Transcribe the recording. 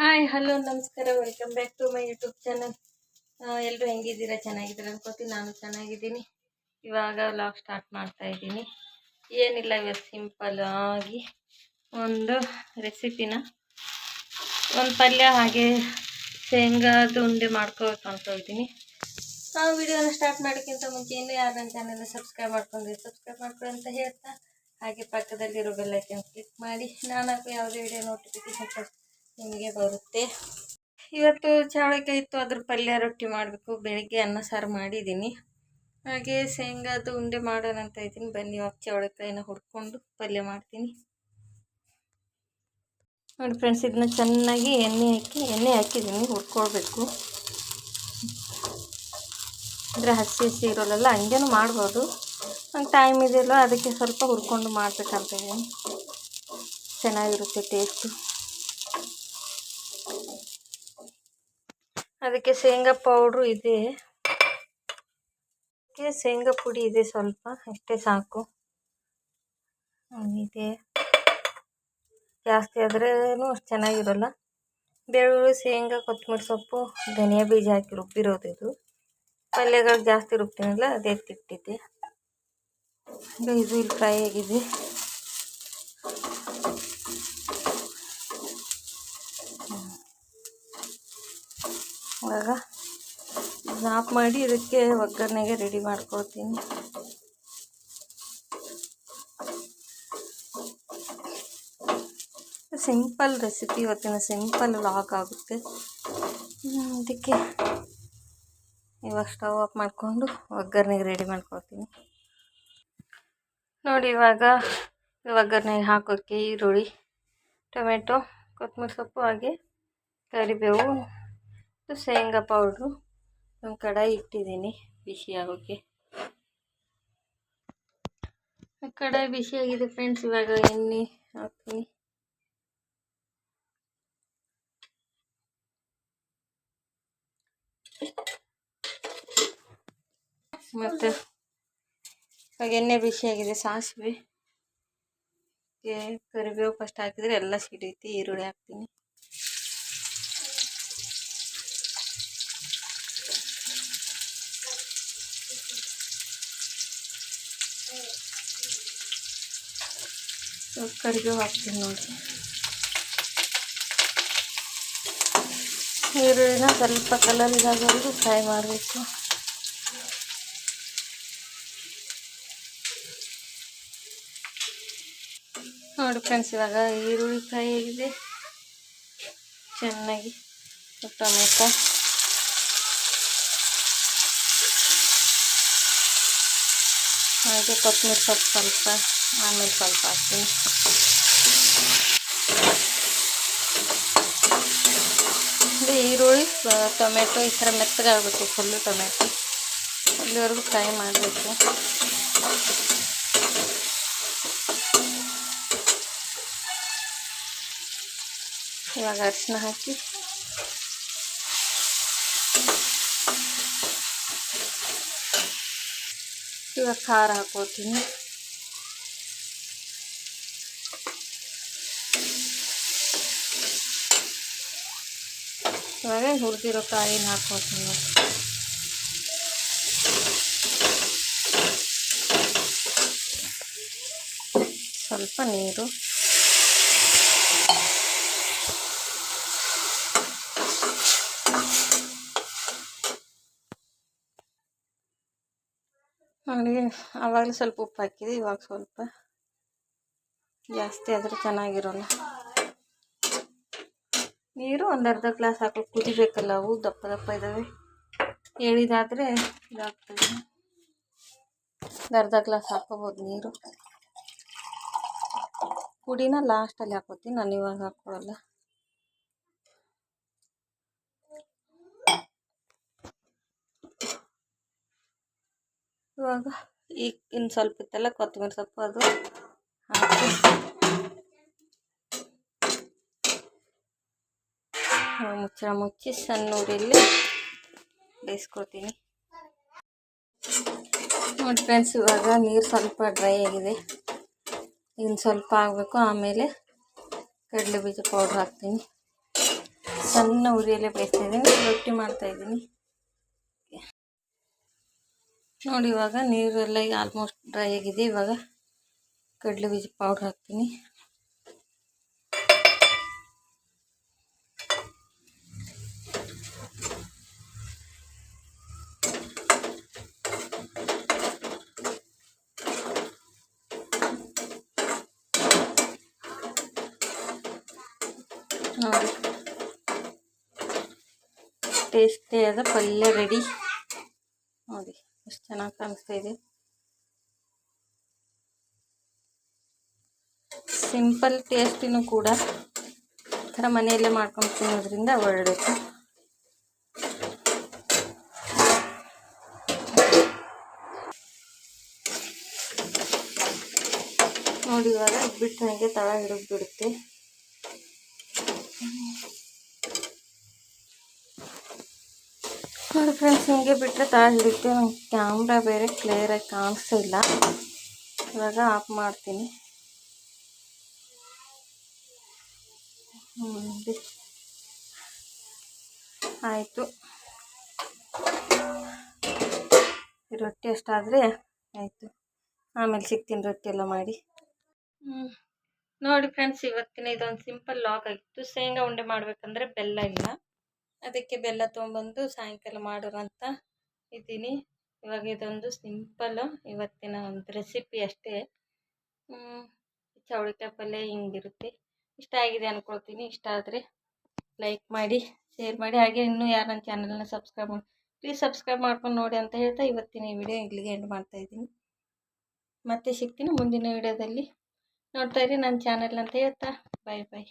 Hi hello ನಮಸ್ಕಾರ. Welcome back to my YouTube channel ಎಲ್ಲರೂ ಹೆಂಗಿದ್ದೀರಾ? ಚೆನ್ನಾಗಿದ್ದೀರಾ ಅನ್ಕೋತೀನಿ ನಾನು ಚೆನ್ನಾಗಿದ್ದೀನಿ. ಇವಾಗ ವ್ಲಾಗ್ ಸ್ಟಾರ್ಟ್ ಮಾಡ್ತಾ ಇದ್ದೀನಿ. ಏನಿಲ್ಲ ಇವತ್ತು ಸಿಂಪಲ್ ಆಗಿ ಒಂದು ರೆಸಿಪಿನ ಒಂದು ಪಲ್ಯ, ಹಾಗೆ ಶೇಂಗಾದ ಉಂಡೆ ಮಾಡ್ಕೋಬೇಕು ಅಂತ ಇದ್ದೀನಿ. ಆ ವಿಡಿಯೋನ ಸ್ಟಾರ್ಟ್ ಮಾಡೋಕ್ಕಿಂತ ಮುಂಚೆ ಇನ್ನೂ ಯಾರು ನನ್ನ ಚಾನಲ್ನ ಸಬ್ಸ್ಕ್ರೈಬ್ ಮಾಡ್ಕೊಂಡು ಸಬ್ಸ್ಕ್ರೈಬ್ ಮಾಡ್ಕೊಳ್ಳಿ ಅಂತ ಹೇಳ್ತಾ, ಹಾಗೆ ಪಕ್ಕದಲ್ಲಿರೋ ಬೆಲ್ಲೈಕನ್ ಕ್ಲಿಕ್ ಮಾಡಿ. ನಾನು ಯಾವುದೇ ವಿಡಿಯೋ ನೋಟಿಫಿಕೇಶನ್ ನಿಮಗೆ ಬರುತ್ತೆ. ಇವತ್ತು ಚೌಳಿಕಾಯಿ ಇತ್ತು, ಅದ್ರ ಪಲ್ಯ ರೊಟ್ಟಿ ಮಾಡಬೇಕು. ಬೆಳಿಗ್ಗೆ ಅನ್ನ ಸಾರು ಮಾಡಿದ್ದೀನಿ. ಹಾಗೆ ಶೇಂಗಾದು ಉಂಡೆ ಮಾಡೋಣ ಅಂತ ಇದ್ದೀನಿ. ಬನ್ನಿ ಇವಾಗ ಚೌಳಿಕಾಯಿನ ಹುಡ್ಕೊಂಡು ಪಲ್ಯ ಮಾಡ್ತೀನಿ. ನೋಡಿ ಫ್ರೆಂಡ್ಸ್, ಇದನ್ನ ಚೆನ್ನಾಗಿ ಎಣ್ಣೆ ಹಾಕಿ, ಎಣ್ಣೆ ಹಾಕಿದ್ದೀನಿ, ಹುರ್ಕೊಳ್ಬೇಕು. ಅಂದರೆ ಹಸಿ ಹಸಿ ಇರೋಲ್ಲ, ಹಂಗೇನು ಮಾಡ್ಬೋದು ನಂಗೆ ಟೈಮ್ ಇದೆಯಲ್ಲ ಅದಕ್ಕೆ ಸ್ವಲ್ಪ ಹುರ್ಕೊಂಡು ಮಾಡಬೇಕಂತ ಇದ್ದೀನಿ. ಚೆನ್ನಾಗಿರುತ್ತೆ ಟೇಸ್ಟು ಅದಕ್ಕೆ ಶೇಂಗಾ ಪೌಡ್ರು ಇದೆ. ಅದಕ್ಕೆ ಶೇಂಗಾ ಪುಡಿ ಇದೆ ಸ್ವಲ್ಪ, ಅಷ್ಟೇ ಸಾಕು. ಇದೆ. ಜಾಸ್ತಿ ಆದ್ರೂ ಅಷ್ಟು ಚೆನ್ನಾಗಿರೋಲ್ಲ. ಬೆಳ್ಳುಳ್ಳಿ, ಶೇಂಗಾ ಕೊತ್ತಂಬರಿ ಸೊಪ್ಪು, ಧನಿಯಾ ಬೀಜ ಹಾಕಿ ರುಬ್ಬಿರೋದು ಇದು. ಪಲ್ಯಗಳು ಜಾಸ್ತಿ ರುಬ್ತೀನಲ್ಲ, ಅದೇ ತಿಟ್ಟಿದ್ದೆ ಇದು ಇಲ್ಲಿ ಫ್ರೈ ಆಗಿದೆ. ಇವಾಗ ಆಫ್ ಮಾಡಿ ಇದಕ್ಕೆ ಒಗ್ಗರಣೆಗೆ ರೆಡಿ ಮಾಡ್ಕೊಳ್ತೀನಿ. ಸಿಂಪಲ್ ರೆಸಿಪಿ ಇವತ್ತಿನ ಸಿಂಪಲ್ ಲಾಕ್ ಆಗುತ್ತೆ. ಅದಕ್ಕೆ ಇವಾಗ ಸ್ಟವ್ ಆಫ್ ಮಾಡಿಕೊಂಡು ಒಗ್ಗರಣೆಗೆ ರೆಡಿ ಮಾಡ್ಕೊಳ್ತೀನಿ. ನೋಡಿ, ಇವಾಗ ಒಗ್ಗರಣೆಗೆ ಹಾಕೋಕ್ಕೆ ಈರುಳ್ಳಿ, ಟೊಮೆಟೊ, ಕೊತ್ತಂಬರಿ ಸೊಪ್ಪು ಹಾಗೆ ಕರಿಬೇವು ಮತ್ತು ಶೇಂಗಾ ಪೌಡ್ರು ನಮ್ಮ ಕಡಾಯಿ ಇಟ್ಟಿದ್ದೀನಿ ಬಿಸಿ ಆಗೋಕ್ಕೆ. ಕಡಾಯಿ ಬಿಸಿಯಾಗಿದೆ ಫ್ರೆಂಡ್ಸ್ ಇವಾಗ ಎಣ್ಣೆ ಹಾಕ್ತೀನಿ. ಮತ್ತು ಇವಾಗ ಎಣ್ಣೆ ಬಿಸಿಯಾಗಿದೆ ಸಾಸಿವೆ ಕರಿಬೇವು ಫಸ್ಟ್ ಹಾಕಿದರೆ ಎಲ್ಲ ಸಿಡಿಯುತ್ತೆ ಈರುಳ್ಳಿ ಹಾಕ್ತೀನಿ. ಸ್ವಲ್ಪ ಕರಿಬೇವು ಹಾಕ್ತೀನಿ ನೋಡಿ. ಈರುಳ್ಳಿನ ಸ್ವಲ್ಪ ಕಲರ್ ಇದಾಗೋವರೆಗೂ ಫ್ರೈ ಮಾಡಬೇಕು. ನೋಡಿ ಫ್ರೆಂಡ್ಸ್ ಇವಾಗ ಈರುಳ್ಳಿ ಫ್ರೈ ಆಗಿದೆ. ಚೆನ್ನಾಗಿ. ಟೊಮೆಟೊ. ಹಾಗೆ ಕೊತ್ತಂಬರಿ ಸೊಪ್ಪು ಸ್ವಲ್ಪ, ಆಮೇಲೆ ಸ್ವಲ್ಪ ಹಾಕ್ತೀನಿ. ಅಂದರೆ ಈರುಳ್ಳಿ ಟೊಮೆಟೊ ಈ ಥರ ಮೆತ್ತಗಾಗಬೇಕು ಫುಲ್ಲು ಟೊಮೆಟೊ. ಅಲ್ಲಿವರೆಗೂ ಫ್ರೈ ಮಾಡಬೇಕು. ಇವಾಗ ಅರಿಶಿನ ಹಾಕಿ ಇವಾಗ ಖಾರ ಹಾಕೋತೀನಿ. ಇವಾಗ ಹುರಿದಿರೋ ಕಾಯಿನ ಹಾಕೋತೀನಿ. ಸ್ವಲ್ಪ ನೀರು ನೋಡಿ ಆವಾಗಲೇ ಸ್ವಲ್ಪ ಉಪ್ಪು ಹಾಕಿದೆ, ಇವಾಗ ಸ್ವಲ್ಪ ಜಾಸ್ತಿ ಆದರೆ ಚೆನ್ನಾಗಿರೋಲ್ಲ. ನೀರು ಒಂದು ಅರ್ಧ ಗ್ಲಾಸ್ ಹಾಕಿ ಕುದಿಬೇಕಲ್ಲ, ಅವು ದಪ್ಪ ದಪ್ಪ ಇದ್ದಾವೆ ಹೇಳಿದಾದರೆ ಇದಾಗ್ತದೆ. ಒಂದು ಗ್ಲಾಸ್ ಹಾಕೋಬೋದು ನೀರು. ಪುಡಿನ ಲಾಸ್ಟಲ್ಲಿ ಹಾಕೋತೀನಿ, ನಾನು ಇವಾಗ ಹಾಕ್ಕೊಳ್ಳಲ್ಲ ಇವಾಗ ಈಗ ಇನ್ನು ಸ್ವಲ್ಪ ಇತ್ತಲ್ಲ ಕೊತ್ತಂಬರಿ ಸೊಪ್ಪು ಅದು ಹಾಕಿ. ಮುಚ್ಚಳ ಮುಚ್ಚಿ ಸಣ್ಣ ಉರಿಯಲ್ಲಿ ಬೇಯಿಸ್ಕೊಳ್ತೀನಿ ನೋಡಿ ಫ್ರೆಂಡ್ಸ್, ಇವಾಗ ನೀರು ಸ್ವಲ್ಪ ಡ್ರೈ ಆಗಿದೆ. ಇನ್ನು ಸ್ವಲ್ಪ ಆಗಬೇಕು, ಆಮೇಲೆ ಕಡಲೆ ಬೀಜ ಪೌಡ್ರ್ ಹಾಕ್ತೀನಿ. ಸಣ್ಣ ಉರಿಯಲ್ಲೇ ಬೇಯಿಸ್ತಾ ಇದ್ದೀನಿ ರೊಟ್ಟಿ ಮಾಡ್ತಾ ಇದ್ದೀನಿ ನೋಡಿ, ಇವಾಗ ನೀರೆಲ್ಲ ಆಲ್ಮೋಸ್ಟ್ ಡ್ರೈ ಆಗಿದೆ. ಇವಾಗ ಕಡಲೆ ಬೀಜ ಪೌಡ್ರ್ ಹಾಕ್ತೀನಿ. ನೋಡಿ. ಟೇಸ್ಟಿಯಾದ ಪಲ್ಯ ರೆಡಿ ಎಷ್ಟು ಚೆನ್ನಾಗಿ ಕಾಣಿಸ್ತಾ ಇದೆ. ಸಿಂಪಲ್ ಟೇಸ್ಟಿನೂ ಕೂಡ ಥರ ಮನೆಯಲ್ಲೇ ಮಾಡ್ಕೊಂಡು ತಿನ್ನೋದ್ರಿಂದ ಒಳ್ಳೆಯದು ನೋಡಿ ಇವಾಗ ಬಿಟ್ಟು ನನಗೆ ತಳ ಹಿಡಿದು ಬಿಡುತ್ತೆ. ನೋಡಿ ಫ್ರೆಂಡ್ಸ್ ಹಿಂಗೆ ಬಿಟ್ಟರೆ ತಳ ನಂಗೆ ಕ್ಯಾಮ್ರಾ ಬೇರೆ ಕ್ಲಿಯರಾಗಿ ಕಾಣಿಸ್ತಾ ಇಲ್ಲ. ಇವಾಗ ಆಫ್ ಮಾಡ್ತೀನಿ. ಆಯಿತು. ರೊಟ್ಟಿ ಅಷ್ಟಾದರೆ ಆಯಿತು. ಆಮೇಲೆ ಸಿಗ್ತೀನಿ ರೊಟ್ಟಿ ಎಲ್ಲ ಮಾಡಿ. ನೋಡಿ ಫ್ರೆಂಡ್ಸ್ ಇವತ್ತಿನ ಇದೊಂದು ಸಿಂಪಲ್ ಲಾಗ್ ಆಗಿತ್ತು. ಶೇಂಗಾ ಉಂಡೆ ಮಾಡಬೇಕಂದ್ರೆ ಬೆಲ್ಲ ಇಲ್ಲ. ಅದಕ್ಕೆ ಬೆಲ್ಲ ತೊಗೊಂಬಂದು ಸಾಯಂಕಾಲ ಮಾಡೋಣ ಅಂತ ಇದ್ದೀನಿ. ಇವಾಗ ಇದೊಂದು ಸಿಂಪಲ್. ಇವತ್ತಿನ ಒಂದು ರೆಸಿಪಿ ಅಷ್ಟೇ. ಚೌಳಿಕಾಯಿ ಪಲ್ಯ ಹಿಂಗಿರುತ್ತೆ. ಇಷ್ಟ ಆಗಿದೆ ಅಂದ್ಕೊಳ್ತೀನಿ ಇಷ್ಟ ಆದರೆ ಲೈಕ್ ಮಾಡಿ, ಶೇರ್ ಮಾಡಿ. ಹಾಗೆ ಇನ್ನೂ ಯಾರು ನನ್ನ ಚಾನಲ್ನ ಸಬ್ಸ್ಕ್ರೈಬ್ ಮಾಡಿ ಪ್ಲೀಸ್ ಸಬ್ಸ್ಕ್ರೈಬ್ ಮಾಡ್ಕೊಂಡು ನೋಡಿ ಅಂತ ಹೇಳ್ತಾ ಇವತ್ತಿನ ಈ ವಿಡಿಯೋ ಇಲ್ಲಿಗೆ ಎಂಡ್ ಮಾಡ್ತಾ ಇದ್ದೀನಿ. ಮತ್ತೆ ಸಿಗ್ತೀನಿ ಮುಂದಿನ ವಿಡಿಯೋದಲ್ಲಿ. ನೋಡ್ತಾ ಇರಿ ನನ್ನ ಚಾನಲ್ ಅಂತ ಹೇಳ್ತಾ. ಬಾಯ್ ಬಾಯ್.